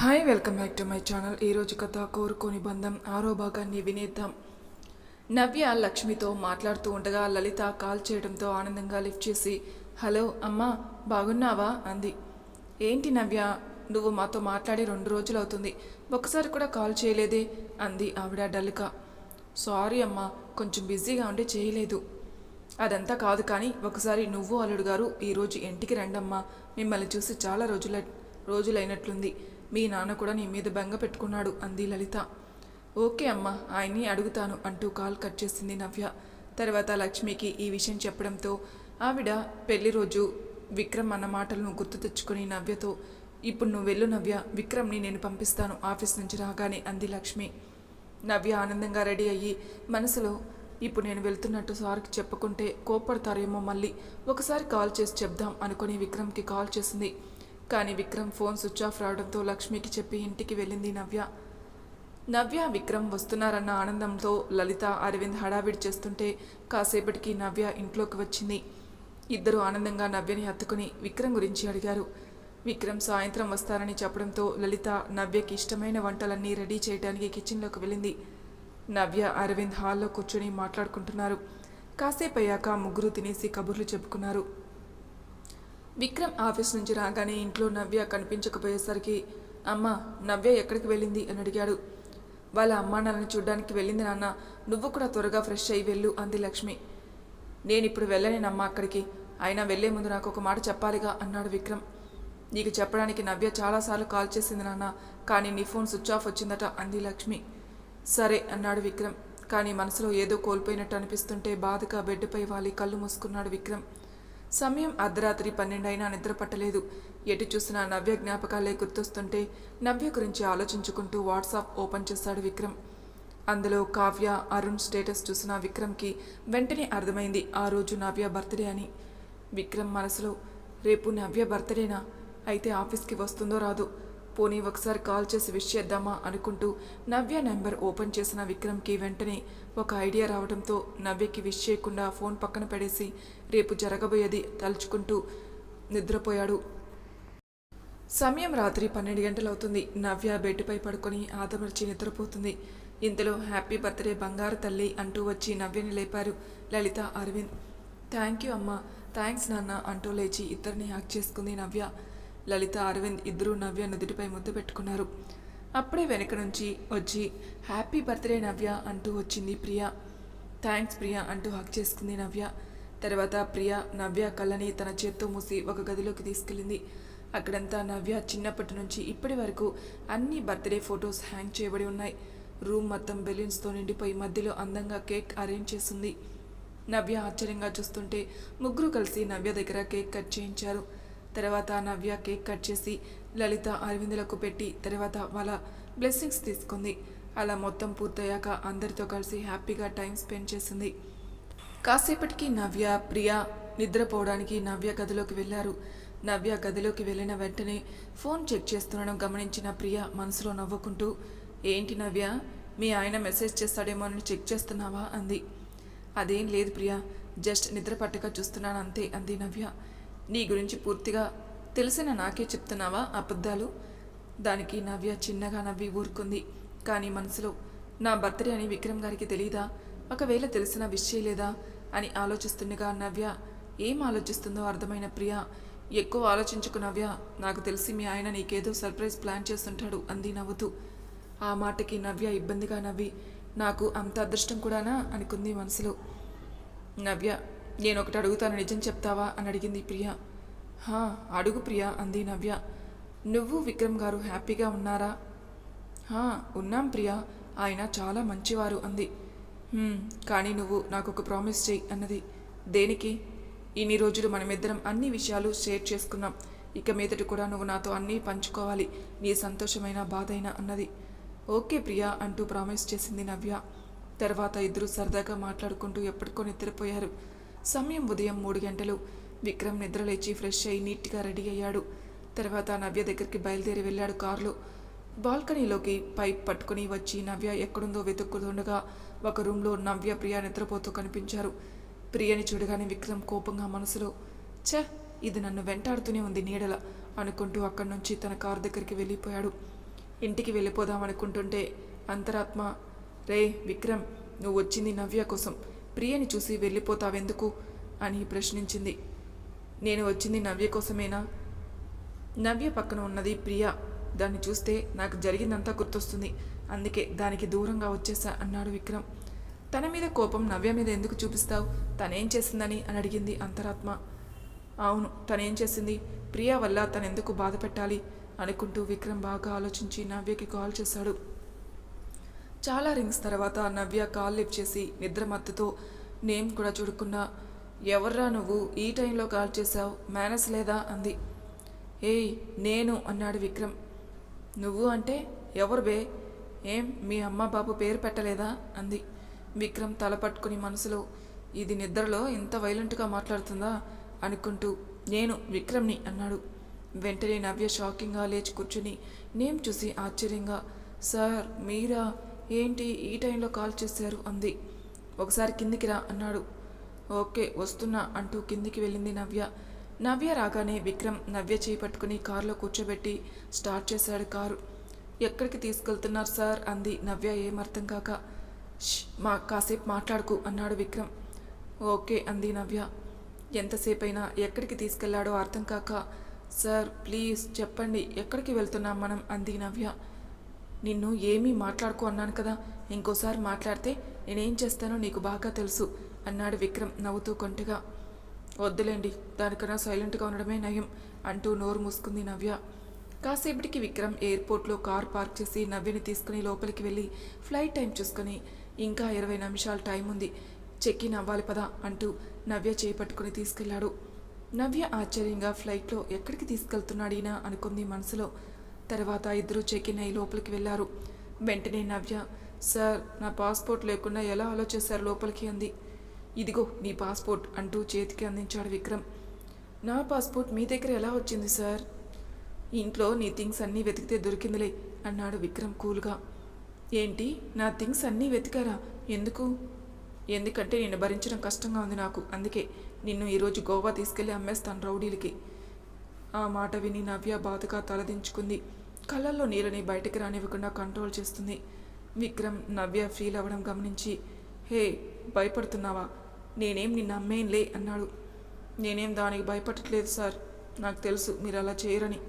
Hi welcome back to my channel. ఈరోజు కథ కోరుకోని బంధం. ఆరో భాగాన్ని వినేద్దాం. నవ్య లక్ష్మితో మాట్లాడుతూ ఉండగా లలిత కాల్ చేయడంతో ఆనందంగా లిఫ్ట్ చేసి హలో అమ్మా బాగున్నావా? అంది. ఏంటి నవ్య? నువ్వు మాతో మాట్లాడి రెండు రోజులు అవుతుంది. ఒకసారి కూడా కాల్ చేయలేదే? అంది ఆవిడ డల్గా. సారీ అమ్మా కొంచెం బిజీగా ఉండి చేయలేదు. అదంతా కాదు కానీ ఒకసారి నువ్వు అల్లుడు గారు ఈరోజు ఇంటికి రండమ్మా. మిమ్మల్ని చూసి చాలా రోజుల రోజులైనట్లుంది. మీ నాన్న కూడా నీ మీద బెంగ పెట్టుకున్నాడు అంది లలిత. ఓకే అమ్మా ఆయన్ని అడుగుతాను అంటూ కాల్ కట్ చేసింది నవ్య. తర్వాత లక్ష్మికి ఈ విషయం చెప్పడంతో ఆవిడ పెళ్ళి రోజు విక్రమ్ అన్న మాటలను గుర్తు తెచ్చుకుని నవ్యతో ఇప్పుడు నువ్వు వెళ్ళు నవ్య విక్రమ్ని నేను పంపిస్తాను ఆఫీస్ నుంచి రాగానే అంది లక్ష్మి. నవ్య ఆనందంగా రెడీ అయ్యి మనసులో ఇప్పుడు నేను వెళ్తున్నట్టు సార్కి చెప్పుకుంటే కోప్పడతారేమో మళ్ళీ ఒకసారి కాల్ చేసి చెప్దాం అనుకుని విక్రమ్కి కాల్ చేసింది. కానీ విక్రమ్ ఫోన్ స్విచ్ ఆఫ్ రావడంతో లక్ష్మికి చెప్పి ఇంటికి వెళ్ళింది నవ్య. నవ్య విక్రమ్ వస్తున్నారన్న ఆనందంతో లలిత అరవింద్ హడావిడి చేస్తుంటే కాసేపటికి నవ్య ఇంట్లోకి వచ్చింది. ఇద్దరు ఆనందంగా నవ్యని హత్తుకుని విక్రమ్ గురించి అడిగారు. విక్రమ్ సాయంత్రం వస్తారని చెప్పడంతో లలిత నవ్యకి ఇష్టమైన వంటలన్నీ రెడీ చేయడానికి కిచెన్లోకి వెళ్ళింది. నవ్య అరవింద్ హాల్లో కూర్చొని మాట్లాడుకుంటున్నారు. కాసేపు అయ్యాక ముగ్గురు తినేసి కబుర్లు చెప్పుకున్నారు. విక్రమ్ ఆఫీస్ నుంచి రాగానే ఇంట్లో నవ్య కనిపించకపోయేసరికి అమ్మ నవ్య ఎక్కడికి వెళ్ళింది? అని అడిగాడు. వాళ్ళ అమ్మా నాన్నని చూడ్డానికి వెళ్ళింది నాన్న. నువ్వు కూడా త్వరగా ఫ్రెష్ అయ్యి వెళ్ళు అంది లక్ష్మి. నేను ఇప్పుడు వెళ్ళలేనమ్మా అక్కడికి. అయినా వెళ్ళే ముందు నాకు ఒక మాట చెప్పాలిగా అన్నాడు విక్రమ్. నీకు చెప్పడానికి నవ్య చాలాసార్లు కాల్ చేసింది నాన్న కానీ నీ ఫోన్ స్విచ్ ఆఫ్ వచ్చిందట అంది లక్ష్మి. సరే అన్నాడు విక్రమ్. కానీ మనసులో ఏదో కోల్పోయినట్టు అనిపిస్తుంటే బాధగా బెడ్పై వాలి కళ్ళు మూసుకున్నాడు విక్రమ్. సమయం అర్ధరాత్రి పన్నెండైనా నిద్ర పట్టలేదు ఎటు చూసినా నవ్య జ్ఞాపకాలే గుర్తొస్తుంటే నవ్య గురించి ఆలోచించుకుంటూ వాట్సాప్ ఓపెన్ చేశాడు విక్రమ్. అందులో కావ్య అరుణ్ స్టేటస్ చూసిన విక్రమ్కి వెంటనే అర్థమైంది ఆ రోజు నవ్య బర్త్డే అని. విక్రమ్ మనసులో రేపు నవ్య బర్త్డేనా? అయితే ఆఫీస్కి వస్తుందో రాదు పోనీ ఒకసారి కాల్ చేసి విష్ చేద్దామా అనుకుంటూ నవ్య నెంబర్ ఓపెన్ చేసిన విక్రమ్కి వెంటనే ఒక ఐడియా రావడంతో నవ్యకి విష్ చేయకుండా ఫోన్ పక్కన పడేసి రేపు జరగబోయేది తలుచుకుంటూ నిద్రపోయాడు. సమయం రాత్రి పన్నెండు గంటలు అవుతుంది నవ్య బెడ్పై పడుకొని ఆదమర్చి నిద్రపోతుంది. ఇంతలో హ్యాపీ బర్త్డే బంగారు తల్లి అంటూ వచ్చి నవ్యని లేపారు లలిత అరవింద్. థ్యాంక్ యూ అమ్మా. థ్యాంక్స్ నాన్న అంటూ లేచి ఇద్దరిని హ్యాక్ చేసుకుంది నవ్య. లలిత అరవింద్ ఇద్దరూ నవ్య నుదుటిపై ముద్దు పెట్టుకున్నారు. అప్పుడే వెనక నుంచి వచ్చి హ్యాపీ బర్త్డే నవ్య అంటూ వచ్చింది ప్రియా. థ్యాంక్స్ ప్రియా అంటూ హక్ చేసుకుంది నవ్య. తర్వాత ప్రియా నవ్య కళ్ళని తన చేత్తో మూసి ఒక గదిలోకి తీసుకెళ్ళింది. అక్కడంతా నవ్య చిన్నప్పటి నుంచి ఇప్పటి వరకు అన్ని బర్త్డే ఫొటోస్ హ్యాంగ్ చేయబడి ఉన్నాయి. రూమ్ మొత్తం బెలూన్స్తో నిండిపోయి మధ్యలో అందంగా కేక్ అరేంజ్ చేసింది నవ్య ఆశ్చర్యంగా చూస్తుంటే ముగ్గురు కలిసి నవ్య దగ్గర కేక్ కట్ చేయించారు. తర్వాత నవ్య కేక్ కట్ చేసి లలిత అరవిందులకు పెట్టి తర్వాత వాళ్ళ బ్లెస్సింగ్స్ తీసుకుంది. అలా మొత్తం పూర్తయ్యాక అందరితో కలిసి హ్యాపీగా టైం స్పెండ్ చేసింది. కాసేపటికి నవ్య ప్రియ నిద్రపోవడానికి నవ్య గదిలోకి వెళ్ళారు. నవ్య గదిలోకి వెళ్ళిన వెంటనే ఫోన్ చెక్ చేస్తుండడం గమనించిన ప్రియ మనసులో నవ్వుకుంటూ ఏంటి నవ్య? మీ ఆయన మెసేజ్ చేస్తాడేమో అని చెక్ చేస్తున్నావా? అంది. అదేం లేదు ప్రియా జస్ట్ నిద్ర పట్టక చూస్తున్నాను అంతే అంది నవ్య. నీ గురించి పూర్తిగా తెలిసిన నాకే చెప్తున్నావా అబద్ధాలు? దానికి నవ్య చిన్నగా నవ్వి ఊరుకుంది. కానీ మనసులో నా బర్త్డే అని విక్రమ్ గారికి తెలియదా ఒకవేళ తెలిసిన విషయం లేదా? అని ఆలోచిస్తుండగా నవ్య ఏం ఆలోచిస్తుందో అర్థమైన ప్రియ. ఎక్కువ ఆలోచించుకు నవ్య నాకు తెలిసి మీ ఆయన నీకేదో సర్ప్రైజ్ ప్లాన్ చేస్తుంటాడు అంది నవ్వుతూ. ఆ మాటకి నవ్య ఇబ్బందిగా నవ్వి నాకు అంత అదృష్టం కూడానా? అనుకుంది మనసులో. నవ్య నేను ఒకటి అడుగుతాను నిజం చెప్తావా? అని అడిగింది ప్రియ. హా అడుగు ప్రియ అంది నవ్య. నువ్వు విక్రమ్ గారు హ్యాపీగా ఉన్నారా? హా ఉన్నాం ప్రియా. ఆయన చాలా మంచివారు అంది. కానీ నువ్వు నాకు ఒక ప్రామిస్ చెయ్యి అన్నది. దేనికి? ఇన్ని రోజులు మనమిద్దరం అన్ని విషయాలు షేర్ చేసుకున్నాం. ఇక మీదటి కూడా నువ్వు నాతో అన్నీ పంచుకోవాలి. నీ సంతోషమైన బాధైనా అన్నది. ఓకే ప్రియా అంటూ ప్రామిస్ చేసింది నవ్య. తర్వాత ఇద్దరు సరదాగా మాట్లాడుకుంటూ ఎప్పటికో నిద్రపోయారు. సమయం ఉదయం మూడు గంటలు. విక్రమ్ నిద్రలేచి ఫ్రెష్ అయి నీట్గా రెడీ అయ్యాడు. తర్వాత నవ్య దగ్గరికి బయలుదేరి వెళ్ళాడు కారులో. బాల్కనీలోకి పైప్ పట్టుకుని వచ్చి నవ్య ఎక్కడుందో వెతుక్కుతుండగా ఒక రూమ్లో నవ్య ప్రియ నిద్రపోతూ కనిపించారు. ప్రియని చూడగానే విక్రమ్ కోపంగా మనసులో ఛ ఇది నన్ను వెంటాడుతూనే ఉంది నీడల అనుకుంటూ అక్కడి నుంచి తన కారు దగ్గరికి వెళ్ళిపోయాడు. ఇంటికి వెళ్ళిపోదాం అనుకుంటుంటే అంతరాత్మ రే విక్రమ్ నువ్వు వచ్చింది నవ్య కోసం. ప్రియని చూసి వెళ్ళిపోతావెందుకు? అని ప్రశ్నించింది. నేను వచ్చింది నవ్య కోసమేనా? నవ్య పక్కన ఉన్నది ప్రియ. దాన్ని చూస్తే నాకు జరిగిందంతా గుర్తొస్తుంది. అందుకే దానికి దూరంగా వచ్చేసా అన్నాడు విక్రమ్. తన మీద కోపం నవ్య మీద ఎందుకు చూపిస్తావు? తనేం చేసిందని అని అడిగింది అంతరాత్మ. అవును తనేం చేసింది? ప్రియ వల్ల తనెందుకు బాధ పెట్టాలి? అనుకుంటూ విక్రమ్ బాగా ఆలోచించి నవ్యకి కాల్ చేశాడు. చాలా రింగ్స్ తర్వాత నవ్య కాల్ లిఫ్ట్ చేసి నిద్ర మత్తుతో నేమ్ కూడా చూడుకున్నా ఎవర్రా నువ్వు? ఈ టైంలో కాల్ చేశావు? మేనస్ లేదా? అంది. ఏయ్ నేను అన్నాడు విక్రమ్. నువ్వు అంటే ఎవరు బే? ఏం మీ అమ్మ బాబు పేరు పెట్టలేదా? అంది. విక్రమ్ తల పట్టుకుని మనసులో ఇది నిద్రలో ఇంత వైలెంట్గా మాట్లాడుతుందా? అనుకుంటూ నేను విక్రమ్ని అన్నాడు. వెంటనే నవ్య షాకింగ్గా లేచి కూర్చుని నేమ్ చూసి ఆశ్చర్యంగా సార్ మీరా? ఏంటి ఈ టైంలో కాల్ చేశారు? అంది. ఒకసారి కిందికి రా అన్నాడు. ఓకే వస్తున్నా అంటూ కిందికి వెళ్ళింది నవ్య. నవ్య రాగానే విక్రమ్ నవ్య చేయి పట్టుకుని కారులో కూర్చోబెట్టి స్టార్ట్ చేశాడు కారు. ఎక్కడికి తీసుకెళ్తున్నారు సార్? అంది నవ్య ఏమర్థం కాక. మా కాసేపు మాట్లాడుకు అన్నాడు విక్రమ్. ఓకే అంది నవ్య. ఎంతసేపైనా ఎక్కడికి తీసుకెళ్ళాడో అర్థం కాక సార్ ప్లీజ్ చెప్పండి ఎక్కడికి వెళ్తున్నాం మనం? అంది నవ్య. నిన్ను ఏమీ మాట్లాడుకో అన్నాను కదా. ఇంకోసారి మాట్లాడితే నేనేం చేస్తానో నీకు బాగా తెలుసు అన్నాడు విక్రమ్ నవ్వుతూ కొంటగా. వద్దులేండి దానికన్నా సైలెంట్గా ఉండడమే నయం అంటూ నోరు మూసుకుంది నవ్య. కాసేపటికి విక్రమ్ ఎయిర్పోర్ట్లో కార్ పార్క్ చేసి నవ్యని తీసుకుని లోపలికి వెళ్ళి ఫ్లైట్ టైం చూసుకొని ఇంకా ఇరవై నిమిషాలు టైం ఉంది చెక్ ఇన్ అవ్వాలి పదా అంటూ నవ్య చేపట్టుకుని తీసుకెళ్ళాడు. నవ్య ఆశ్చర్యంగా ఫ్లైట్లో ఎక్కడికి తీసుకెళ్తున్నాడీనా అనుకుంది మనసులో. తర్వాత ఇద్దరు చెక్ ఇన్ అయి లోపలికి వెళ్ళారు. వెంటనే నవ్య సార్ నా పాస్పోర్ట్ లేకుండా ఎలా ఆలోచిస్తారు లోపలికి? అంది. ఇదిగో నీ పాస్పోర్ట్ అంటూ చేతికి అందించాడు విక్రమ్. నా పాస్పోర్ట్ మీ దగ్గర ఎలా వచ్చింది సార్? ఇంట్లో నీ థింగ్స్ అన్నీ వెతికితే దొరికిందిలే అన్నాడు విక్రమ్ కూల్గా. ఏంటి? నా థింగ్స్ అన్నీ వెతికారా? ఎందుకు? ఎందుకంటే నిన్ను భరించడం కష్టంగా ఉంది నాకు. అందుకే నిన్ను ఈరోజు గోవా తీసుకెళ్ళి అమ్మేస్తాను రౌడీలకి. ఆ మాట విని నవ్య బాధగా తలదించుకుంది. కళ్ళల్లో నీళ్ళని బయటికి రానివ్వకుండా కంట్రోల్ చేస్తుంది. విక్రమ్ నవ్య ఫీల్ అవ్వడం గమనించి హే భయపడుతున్నావా? నేనేం నిన్ను అమ్మేంలే అన్నాడు. నేనేం దానికి భయపడట్లేదు సార్. నాకు తెలుసు మీరు అలా చేయరని.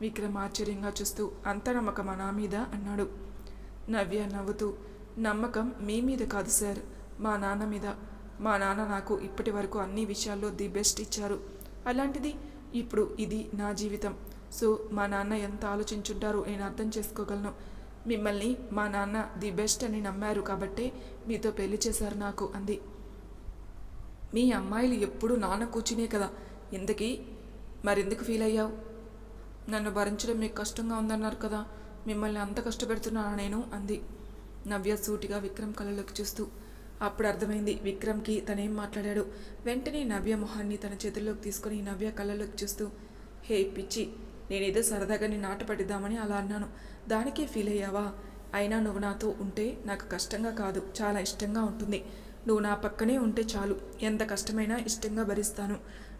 విక్రమ్ ఆశ్చర్యంగా చూస్తూ అంత నమ్మకమా నా మీద? అన్నాడు. నవ్య నవ్వుతూ నమ్మకం మీ మీద కాదు సార్. మా నాన్న మీద. మా నాన్న నాకు ఇప్పటి వరకు అన్ని విషయాల్లో ది బెస్ట్ ఇచ్చారు. అలాంటిది ఇప్పుడు ఇది నా జీవితం. సో మా నాన్న ఎంత ఆలోచించుంటారో నేను అర్థం చేసుకోగలను. మిమ్మల్ని మా నాన్న ది బెస్ట్ అని నమ్మారు కాబట్టే మీతో పెళ్ళి చేశారు నాకు అంది. మీ అమ్మాయిలు ఎప్పుడు నాన్న కూర్చునే కదా. ఇంతకీ మరెందుకు ఫీల్ అయ్యావు? నన్ను భరించడం మీకు కష్టంగా ఉందన్నారు కదా. మిమ్మల్ని అంత కష్టపెడుతున్నానా నేను? అంది. నవ్య సూటిగా విక్రమ్ కళ్ళలోకి చూస్తూ. అప్పుడు అర్థమైంది విక్రమ్కి తనేం మాట్లాడాడు? వెంటనే నవ్య మొహాన్ని తన చేతుల్లోకి తీసుకొని నవ్య కళ్ళలోకి చూస్తూ హే పిచ్చి నేనేదో సరదాగా నీ నాట పట్టిద్దామని అలా అన్నాను. దానికే ఫీల్ అయ్యావా? అయినా నువ్వు నాతో ఉంటే నాకు కష్టంగా కాదు చాలా ఇష్టంగా ఉంటుంది. నువ్వు నా పక్కనే ఉంటే చాలు ఎంత కష్టమైనా ఇష్టంగా భరిస్తాను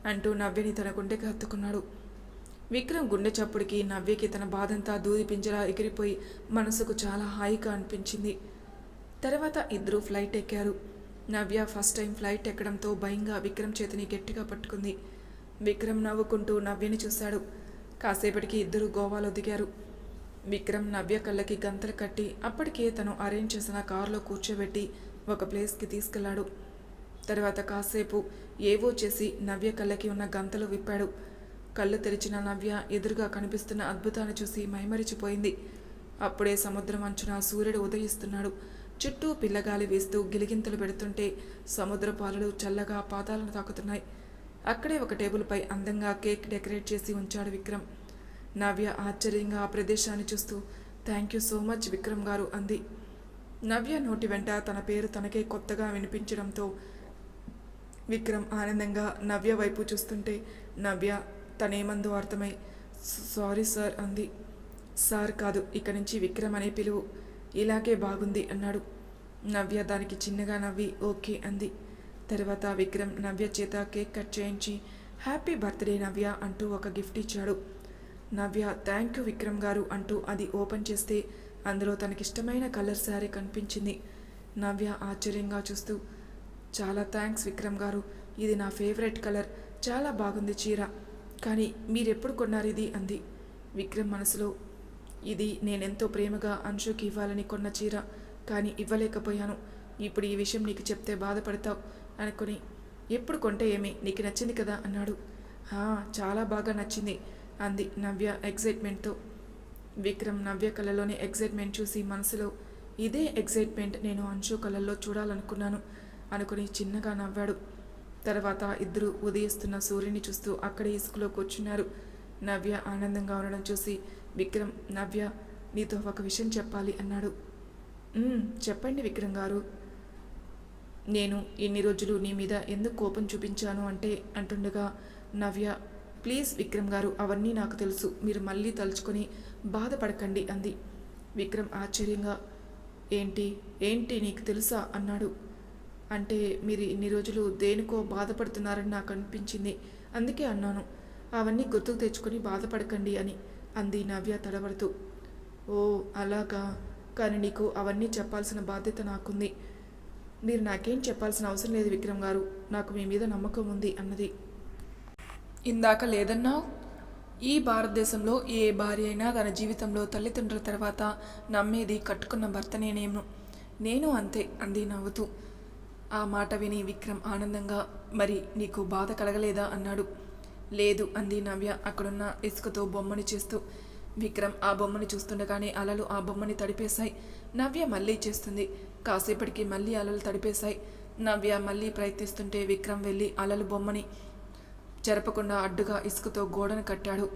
అంటూ నవ్యని తన గుండెకి హత్తుకున్నాడు. విక్రమ్ గుండె చప్పుడికి నవ్యకి తన బాధంతా దూది పింజరా ఎగిరిపోయి మనసుకు చాలా హాయిగా అనిపించింది. తర్వాత ఇద్దరు ఫ్లైట్ ఎక్కారు. నవ్య ఫస్ట్ టైం ఫ్లైట్ ఎక్కడంతో భయంగా విక్రమ్ చేతిని గట్టిగా పట్టుకుంది. విక్రమ్ నవ్వుకుంటూ నవ్యని చూశాడు. కాసేపటికి ఇద్దరు గోవాలో దిగారు. విక్రమ్ నవ్య కళ్ళకి గంతలు కట్టి అప్పటికే తను అరేంజ్ చేసిన కారులో కూర్చోబెట్టి ఒక ప్లేస్కి తీసుకెళ్ళాడు. తర్వాత కాసేపు ఏవో చేసి నవ్య కళ్ళకి ఉన్న గంతలు విప్పాడు. కళ్ళు తెరిచిన నవ్య ఎదురుగా కనిపిస్తున్న అద్భుతాన్ని చూసి మైమరిచిపోయింది. అప్పుడే సముద్రం అంచున సూర్యుడు ఉదయిస్తున్నాడు. చుట్టూ పిల్లగాలి వేస్తూ గిలిగింతలు పెడుతుంటే సముద్ర పాలలు చల్లగా పాదాలను తాకుతున్నాయి. అక్కడే ఒక టేబుల్పై అందంగా కేక్ డెకరేట్ చేసి ఉంచాడు విక్రమ్. నవ్య ఆశ్చర్యంగా ఆ ప్రదేశాన్ని చూస్తూ thank you so much Vikram garu అంది. నవ్య నోటి వెంట తన పేరు తనకే కొత్తగా వినిపించడంతో విక్రమ్ ఆనందంగా నవ్య వైపు చూస్తుంటే నవ్య తనేమందో అర్థమై సారీ సార్ అంది. సార్ కాదు ఇక నుంచి విక్రమ్ అనే పిలువు. ఇలాగే బాగుంది అన్నాడు. నవ్య దానికి చిన్నగా నవ్వి ఓకే అంది. తర్వాత విక్రమ్ నవ్య చేత కేక్ కట్ చేయించి హ్యాపీ బర్త్డే నవ్య అంటూ ఒక గిఫ్ట్ ఇచ్చాడు. నవ్య థ్యాంక్ యూ విక్రమ్ గారు అంటూ అది ఓపెన్ చేస్తే అందులో తనకిష్టమైన కలర్ శారీ కనిపించింది. నవ్య ఆశ్చర్యంగా చూస్తూ చాలా థ్యాంక్స్ విక్రమ్ గారు ఇది నా ఫేవరెట్ కలర్ చాలా బాగుంది చీర కానీ మీరెప్పుడు కొన్నారు ఇది? అంది. విక్రమ్ మనసులో ఇది నేనెంతో ప్రేమగా అంశుకి ఇవ్వాలని కొన్న చీర కానీ ఇవ్వలేకపోయాను. ఇప్పుడు ఈ విషయం నీకు చెప్తే బాధపడతావు అనుకుని ఎప్పుడు కొంటే ఏమి నీకు నచ్చింది కదా అన్నాడు. చాలా బాగా నచ్చింది అంది నవ్య ఎగ్జైట్మెంట్తో విక్రమ్ నవ్య కళలోని ఎగ్జైట్మెంట్ చూసి మనసులో ఇదే ఎగ్జైట్మెంట్ నేను అంశు కళల్లో చూడాలనుకున్నాను అనుకుని చిన్నగా నవ్వాడు. తర్వాత ఇద్దరు ఉదయిస్తున్న సూర్యుని చూస్తూ అక్కడే ఇసుకలో కూర్చున్నారు. నవ్య ఆనందంగా ఉండడం చూసి విక్రమ్ నవ్య నీతో ఒక విషయం చెప్పాలి అన్నాడు. చెప్పండి విక్రమ్ గారు. నేను ఇన్ని రోజులు నీ మీద ఎందుకు కోపం చూపించాను అంటే అంటుండగా నవ్య ప్లీజ్ విక్రమ్ గారు అవన్నీ నాకు తెలుసు. మీరు మళ్ళీ తలుచుకొని బాధపడకండి అంది. విక్రమ్ ఆశ్చర్యంగా ఏంటి? ఏంటి నీకు తెలుసా? అన్నాడు. అంటే మీరు ఇన్ని రోజులు దేనికో బాధపడుతున్నారని నాకు అనిపించింది. అందుకే అన్నాను. అవన్నీ గుర్తుకు తెచ్చుకొని బాధపడకండి అని. అంది నవ్య తడబడుతూ. ఓ అలాగా. కానీ నీకు అవన్నీ చెప్పాల్సిన బాధ్యత నాకుంది. మీరు నాకేం చెప్పాల్సిన అవసరం లేదు విక్రమ్ గారు. నాకు మీ మీద నమ్మకం ఉంది అన్నది. ఇందాక లేదన్నావు? ఈ భారతదేశంలో ఏ భార్య అయినా తన జీవితంలో తల్లిదండ్రుల తర్వాత నమ్మేది కట్టుకున్న భర్తనేనేమో నేను అంతే అంది నవ్వుతూ. ఆ మాట విని విక్రమ్ ఆనందంగా మరి నీకు బాధ కలగలేదా? అన్నాడు. లేదు అంది నవ్య. అక్కడున్న ఇసుకతో బొమ్మని చేస్తూ. విక్రమ్ ఆ బొమ్మని చూస్తుండగానే అలలు ఆ బొమ్మని తడిపేశాయి. నవ్య మళ్ళీ చేస్తుంది. కాసేపటికి మళ్ళీ అలలు తడిపేశాయి. నవ్య మళ్ళీ ప్రయత్నిస్తుంటే విక్రమ్ వెళ్ళి అలలు బొమ్మని చెరపకుండా అడ్డుగా ఇసుకతో గోడను కట్టాడు.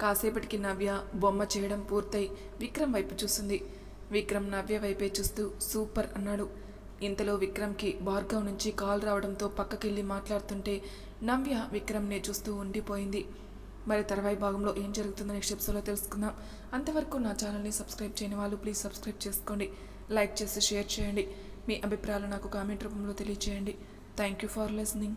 కాసేపటికి నవ్య బొమ్మ చేయడం పూర్తయి. విక్రమ్ వైపు చూస్తుంది. విక్రమ్ నవ్య వైపే చూస్తూ సూపర్ అన్నాడు. ఇంతలో విక్రమ్కి భార్గవ్ నుంచి కాల్ రావడంతో పక్కకెళ్ళి మాట్లాడుతుంటే నవ్య విక్రమ్ని చూస్తూ ఉండిపోయింది. మరి తర్వాయి భాగంలో ఏం జరుగుతుందో నెక్స్ట్ ఎపిసోడ్లో తెలుసుకుందాం. అంతవరకు నా ఛానల్ని సబ్స్క్రైబ్ చేయని వాళ్ళు ప్లీజ్ సబ్స్క్రైబ్ చేసుకోండి. లైక్ చేసి షేర్ చేయండి. మీ అభిప్రాయాలు నాకు కామెంట్ రూపంలో తెలియజేయండి థ్యాంక్ యూ ఫర్ లిసనింగ్.